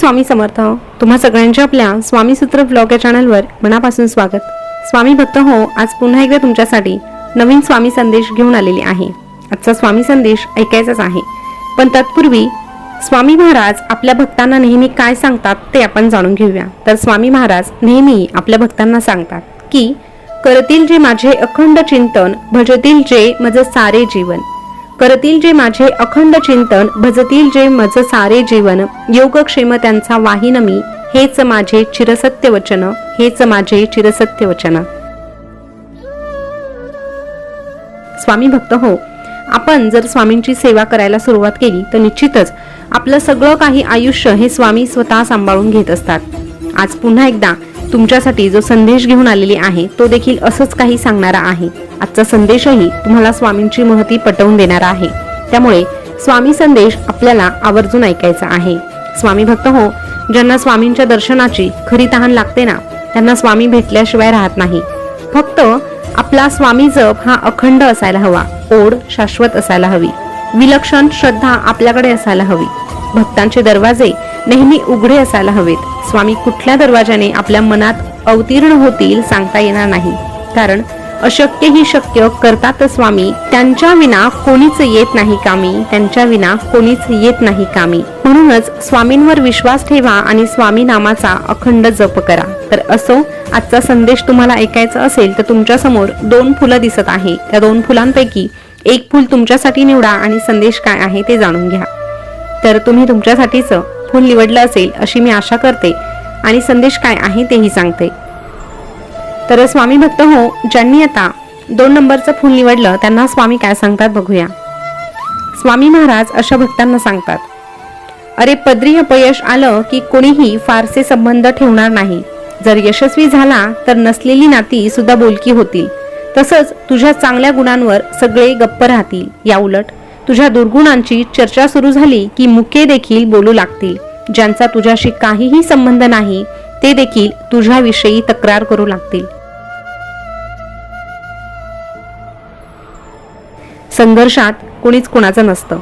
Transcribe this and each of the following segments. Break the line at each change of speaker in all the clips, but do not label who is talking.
स्वामी समर्थ. तुम्हा सगळ्यांच्या आपल्या स्वामी सूत्र ब्लॉग या चॅनलवर मनापासून स्वागत. स्वामी भक्त हो आज पुन्हा एकदा तुमच्यासाठी नवीन स्वामी संदेश घेऊन आलेले आहे. आजचा स्वामी संदेश ऐकायचाच आहे. पण तत्पूर्वी स्वामी महाराज आपल्या भक्तांना नेहमी काय सांगतात ते आपण जाणून घेऊया. तर स्वामी महाराज नेहमी आपल्या भक्तांना सांगतात की करतील जे माझे अखंड चिंतन भजतील जे माझं सारे जीवन. करतील जे माझे अखंड चिंतन भजतील जे मज सारे जीवन. योगक्षेम त्यांचा वाहिन मी हेच माझे चिरसत्य वचन हेच माझे चिरसत्य वचन स्वामी भक्त हो. आपण जर स्वामींची सेवा करायला सुरुवात केली तर निश्चितच आपलं सगळं काही आयुष्य हे स्वामी स्वतः सांभाळून घेत असतात. आज पुन्हा एकदा तुमच्यासाठी जो संदेश घेऊन आलेली आहे तो देखील असंच काही सांगणारा आहे. आजचा संदेशही तुम्हाला स्वामींची महती पटवून देणारा आहे. त्यामुळे स्वामी संदेश आपल्याला आवर्जून ऐकायचा आहे. स्वामी भक्त हो ज्यांना स्वामींच्या दर्शनाची खरी तहान लागते ना त्यांना स्वामी भेटल्याशिवाय राहत नाही. फक्त आपला स्वामी जप हा अखंड असायला हवा ओढ शाश्वत असायला हवी. विलक्षण श्रद्धा आपल्याकडे असायला हवी. भक्तांचे दरवाजे नेहमी उघडे असायला हवेत. स्वामी कुठल्या दरवाजाने आपल्या मनात अवतीर्ण होतील सांगता येणार नाही. कारण अशक्य ही शक्य करतात स्वामी त्यांच्या विना कोणीच येत नाही कामी त्यांच्या विना कोणीच येत नाही कामी. म्हणूनच स्वामींवर विश्वास ठेवा आणि स्वामी नामाचा अखंड जप करा. तर असो आजचा संदेश तुम्हाला ऐकायचा असेल तर तुमच्यासमोर दोन फुलं दिसत आहे. त्या दोन फुलांपैकी एक फुल तुमच्यासाठी निवडा आणि संदेश काय आहे ते जाणून घ्या. तर तुम्ही तुमच्यासाठीचं फुल निवडलं असेल अशी मी आशा करते आणि संदेश काय आहे तेही सांगते. तर स्वामी भक्त हो ज्यांनी आता दोन नंबरचं फुल निवडलं त्यांना स्वामी काय सांगतात बघूया. स्वामी महाराज अशा भक्तांना सांगतात अरे पदरी अपयश आलं की कोणीही फारसे संबंध ठेवणार नाही. जर यशस्वी झाला तर नसलेली नाती सुद्धा बोलकी होतील. तसंच तुझ्या चांगल्या गुणांवर सगळे गप्प राहतील. या उलट तुझ्या दुर्गुणांची चर्चा सुरू झाली की मुके देखील बोलू लागतील. ज्यांचा तुझ्याशी काहीही संबंध नाही ते देखील तुझ्याविषयी तक्रार करू लागतील. संघर्षात कोणीच कोणाचं नसतं.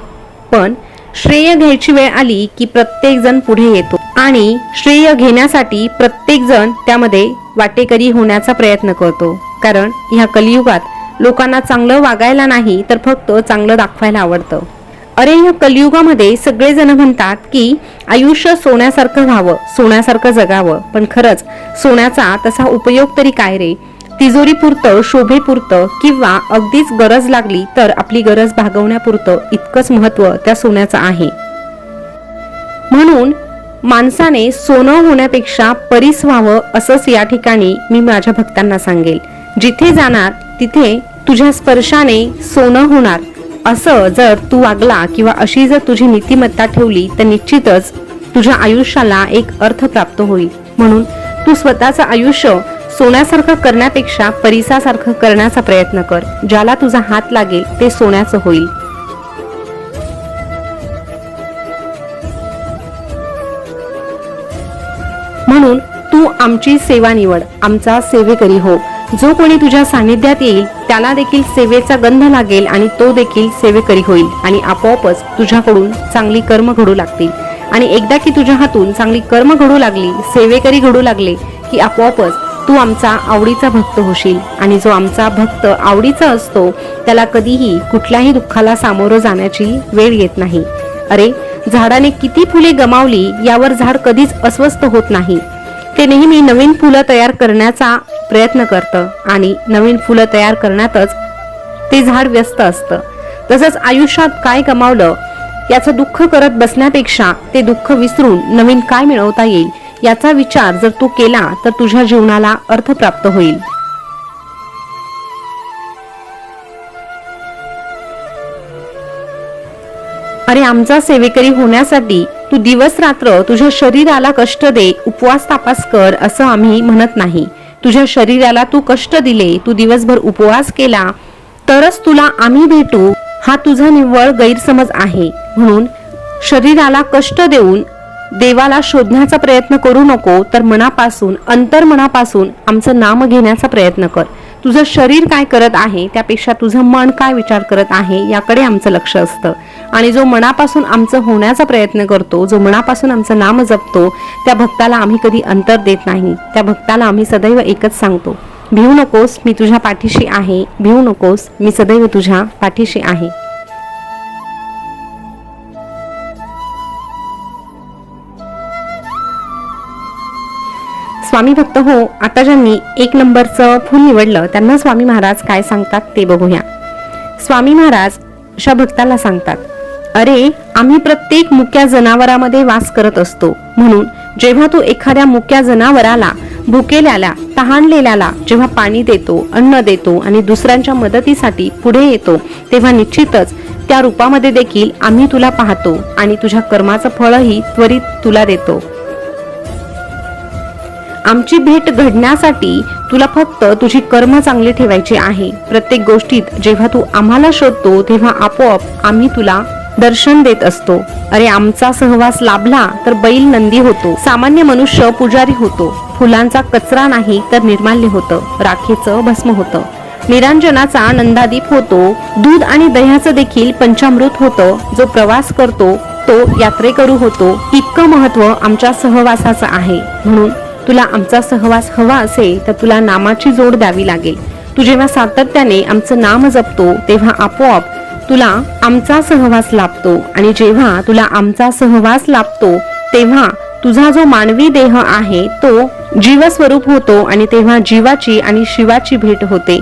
पण श्रेय घ्यायची वेळ आली की प्रत्येकजण पुढे येतो आणि श्रेय घेण्यासाठी प्रत्येकजण त्यामध्ये वाटेकरी होण्याचा प्रयत्न करतो. कारण ह्या कलियुगात लोकांना चांगलं वागायला नाही तर फक्त चांगलं दाखवायला आवडतं. अरे ह्या कलियुगामध्ये सगळेजण म्हणतात की आयुष्य सोन्यासारखं व्हावं सोन्यासारखं जगावं. पण खरंच सोन्याचा तसा उपयोग तरी काय रे? तिजोरीपुरतं शोभेपुरतं किंवा अगदीच गरज लागली तर आपली गरज भागवण्यापुरतं इतकंच महत्त्व त्या सोन्याचं आहे. म्हणून माणसाने सोनं होण्यापेक्षा परीस व्हावं असंच या ठिकाणी मी माझ्या भक्तांना सांगेल. जिथे जाणार तिथे तुझ्या स्पर्शाने सोनं होणार. असं जर तू वागला किंवा अशी जर तुझी नीतिमत्ता ठेवली तर निश्चितच तुझ्या आयुष्याला एक अर्थ प्राप्त होईल. म्हणून तू स्वतःचं आयुष्य सोन्यासारखं करण्यापेक्षा परिसासारखं करण्याचा प्रयत्न कर. ज्याला तुझा हात लागेल ते सोन्याचं होईल. म्हणून तू आमची सेवा निवड आमचा सेवेकरी हो. जो कोणी तुझ्या सानिध्यात येईल त्याला देखील सेवेचा गंध लागेल आणि तो देखील सेवेकरी होईल आणि आपोआपच तुझ्याकडून चांगली कर्म घडू लागतील. आणि एकदा की तुझ्या हातून चांगली कर्म घडू लागली सेवेकरी घडू लागले की आपोआपच तू आमचा आवडीचा भक्त होशील. आणि जो आमचा भक्त आवडीचा असतो त्याला कधीही कुठल्याही दुःखाला सामोरं जाण्याची वेळ येत नाही. अरे झाडाने किती फुले गमावली यावर झाड कधीच अस्वस्थ होत नाही. ते नेहमी नवीन फुलं तयार करण्याचा प्रयत्न करतं आणि नवीन फुलं तयार करण्यातच ते झाड व्यस्त असतं. तसंच आयुष्यात काय कमावलं याचं दुःख करत बसण्यापेक्षा ते दुःख विसरून नवीन काय मिळवता येईल याचा विचार जर तू केला तर तुझ्या जीवनाला अर्थ प्राप्त होईल. अरे आमचा सेवेकरी होण्यासाठी तू दिवस रात्र तुझ्या शरीराला कष्ट दे उपवास तापास कर असं आम्ही म्हणत नाही. तुझ्या शरीराला तू कष्ट दिले तू दिवसभर उपवास केला तरच तुला आम्ही भेटू हा तुझा निव्वळ गैरसमज आहे. म्हणून शरीराला कष्ट देऊन देवाला शोधण्याचा प्रयत्न करू नको तर मनापासून अंतर्मनापासून आमचं नाम घेण्याचा प्रयत्न कर. तुझं शरीर काय करत आहे त्यापेक्षा तुझं मन काय विचार करत आहे याकडे आमचं लक्ष असतं. आणि जो मनापासून आमचं होण्याचा प्रयत्न करतो जो मनापासून आमचं नाम जपतो त्या भक्ताला आम्ही कधी अंतर देत नाही. त्या भक्ताला आम्ही सदैव एकच सांगतो. भिवू नकोस मी तुझ्या पाठीशी आहे. भिवू नकोस मी सदैव तुझ्या पाठीशी आहे. स्वामी भक्त हो आता ज्यांनी एक नंबरचं फूल निवडलं त्यांना स्वामी महाराज काय सांगतात ते बघूया. स्वामी महाराज अशा भक्ताला सांगतात अरे आम्ही प्रत्येक मुक्या जनावरामध्ये वास करत असतो. म्हणून जेव्हा तू एखाद्या मुक्या जनावराला भुकेल्याला तहानलेल्याला जेव्हा पाणी देतो अन्न देतो आणि दुसऱ्यांच्या मदतीसाठी पुढे येतो तेव्हा निश्चितच त्या रूपामध्ये देखील आम्ही तुला पाहतो आणि तुझ्या कर्माचं फळही त्वरित तुला देतो. आमची भेट घडण्यासाठी तुला फक्त तुझी कर्म चांगली ठेवायची आहे. प्रत्येक गोष्टीत जेव्हा तू आम्हाला शोधतो तेव्हा आपोआप आम्ही तुला दर्शन देत असतो. अरे आमचा सहवास लाभला तर बैल नंदी होतो. सामान्य मनुष्य पुजारी होतो. फुलांचा कचरा नाही तर निर्माल्य होतं. राखेचं भस्म होतं. निरांजनाचा नंदादीप होतो. दूध आणि दह्याचं देखील पंचामृत होतं. जो प्रवास करतो तो यात्रेकरू होतो. इतकं महत्त्व आमच्या सहवासाचं आहे. म्हणून तुला आमचा सहवास हवा असेल तर तुला नामाची जोड द्यावी लागेल. तू जेव्हा सातत्याने आमचं नाम जपतो तेव्हा आपोआप तुला आमचा सहवास लाभतो. आणि जेव्हा तुला आमचा सहवास लाभतो तेव्हा तुझा जो मानवी देह आहे तो जीवस्वरूप होतो आणि तेव्हा जीवाची आणि शिवाची भेट होते.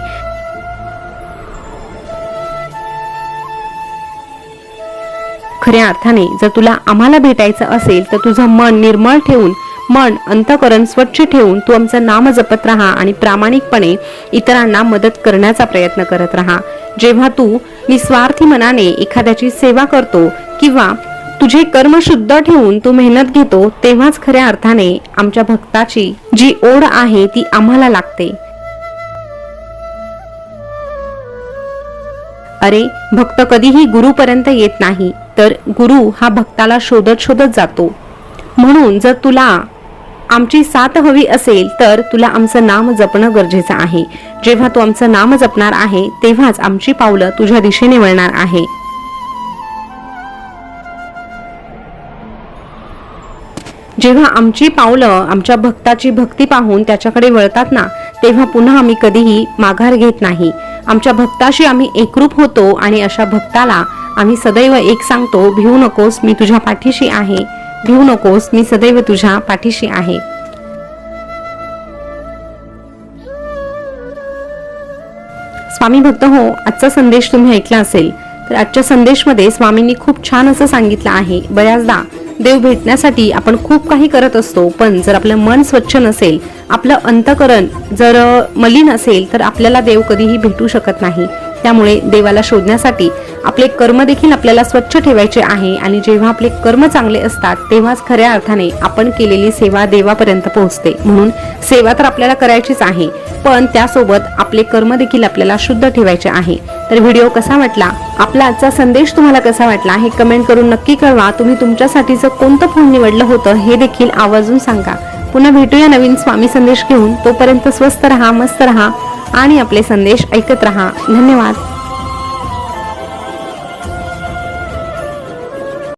खऱ्या अर्थाने जर तुला आम्हाला भेटायचं असेल तर तुझं मन निर्मळ ठेवून मन अंतकरण स्वच्छ ठेवून तू आमचं नाम जपत राहा आणि प्रामाणिकपणे इतरांना मदत करण्याचा प्रयत्न करत राहा. जेव्हा तू निस्वार्थी मनाने एखाद्याची सेवा करतो किंवा तुझे कर्म शुद्ध ठेवून तू मेहनत घेतो तेव्हाच खऱ्या अर्थाने आमच्या भक्ताची जी ओढ आहे ती आम्हाला लागते. अरे भक्त कधीही गुरुपर्यंत येत नाही तर गुरु हा भक्ताला शोधत शोधत जातो. म्हणून जर तुला आमची साथ हवी असेल तर तुला आमचं नाम जपणं गरजेचं आहे. जेव्हा तू आमचं नाम जपणार आहे तेव्हाच आमची पावलं तुझ्या दिशेने वळणार आहे. जेव्हा आमची पावलं आमच्या भक्ताची भक्ती पाहून त्याच्याकडे वळतात ना तेव्हा पुन्हा आम्ही कधीही माघार घेत नाही. आमच्या भक्ताशी आम्ही एकरूप होतो आणि अशा भक्ताला आम्ही सदैव एक सांगतो भिवू नकोस मी तुझ्या पाठीशी आहे. भिवू नकोस मी सदैव तुझ्या पाठीशी आहे. स्वामी भक्त हो आजचा संदेश तुम्ही ऐकला असेल तर आजच्या संदेशमध्ये स्वामींनी खूप छान असं सांगितलं आहे. बऱ्याचदा देव भेटण्यासाठी आपण खूप काही करत असतो पण जर आपलं मन स्वच्छ नसेल आपलं अंतकरण जर मलिन असेल तर आपल्याला देव कधीही भेटू शकत नाही. त्यामुळे देवाला शोधण्यासाठी आपले कर्म देखील आपल्याला स्वच्छ ठेवायचे आहे आणि जेव्हा आपले कर्म चांगले असतात तेव्हाच खऱ्या अर्थाने आपण केलेली सेवा देवापर्यंत पोहोचते. म्हणून सेवा तर आपल्याला करायचीच आहे पण त्यासोबत आपले कर्म देखील आपल्याला शुद्ध ठेवायचे आहे. तर व्हिडिओ कसा वाटला? आपला आजचा संदेश तुम्हाला कसा वाटला? हे कमेंट करून नक्की कळवा. तुम्ही तुमच्यासाठीचं कोणतं फोन निवडलं होतं हे देखील आवर्जून सांगा. पुन्हा भेटूया नवीन स्वामी संदेश घेऊन. तोपर्यंत स्वस्त रहा मस्त रहा आणि आपले संदेश ऐकत रहा. धन्यवाद.